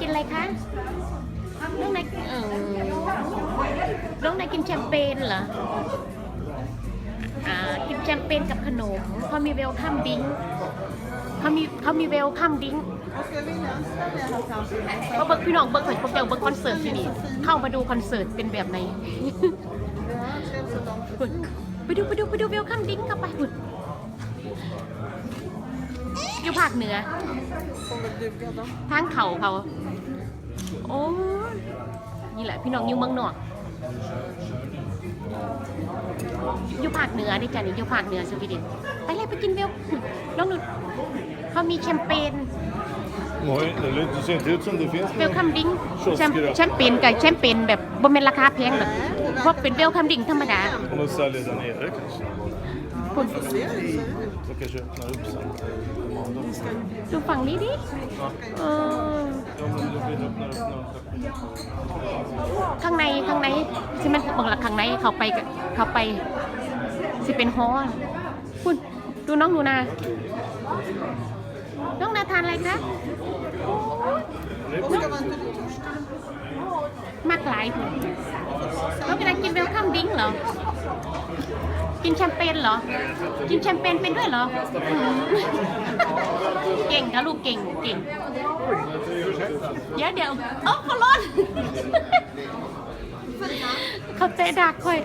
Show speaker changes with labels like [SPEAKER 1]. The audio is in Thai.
[SPEAKER 1] กินอะไรคะ น้องนายเออน้องนายกินแชมเปญเหรออ่ากินแชมเปญกับขนมเขามีเวลคัมดิ้งเขามีเขามีเวลคัมดิ้งเขาเบิกพี่น้องเบิกเหมือนพวกเจ้าเบิกคอนเสิร์ตที่นี่เข้ามาดูคอนเสิร์ตเป็นแบบไหนไปดูไปดูไปดูเวลคัมดิ้งเข้าไปคุณอยู่ภาคเหนือ
[SPEAKER 2] Får väl duga då.
[SPEAKER 1] ทางเขาเขา โอ้ยนี่แหละพี่น้องอยู่เมืองนอกอยู่ภาคเหนือดิจ้ะนี่อยู่ภาคเหนือสวีเดนไปเลยไปกินเวลลองดูเขามีแชมเปญ เวลคัมดิ้ง
[SPEAKER 3] Shot
[SPEAKER 1] แชม
[SPEAKER 3] skulle jag.
[SPEAKER 1] แชมเปญกับแชมเปญแบบบ่แม่นราคาแพงแบบพวกเป็นเวลคัมดิ้งธรรมดา
[SPEAKER 3] Om de säljer där nere kanske.
[SPEAKER 1] คุณ
[SPEAKER 2] Får se hur det ser ut.
[SPEAKER 3] De kanske öppnar upp sen.
[SPEAKER 2] Vi ska ju
[SPEAKER 1] ดูฝั่งนี้ดิเออ
[SPEAKER 3] Ja, men de vill öppna upp någon.
[SPEAKER 1] ข้างในข้างในสิแมันบอกละข้างในเขาไปกับเขาไปสิเป็นฮอลคุณดูน้องหนูนา น้องนาทานอะไรคะมากหลายน้องกำลังกินเวลคัมดิ้งเหรอ กินแชมเปญเหรอ กินแชมเปญเป็นด้วยเหรอ เก่งค่ะลูกเก่งเก่ง เดี๋ยวเดี๋ยวเอ้าขอร้อน เขาเตะดักคอย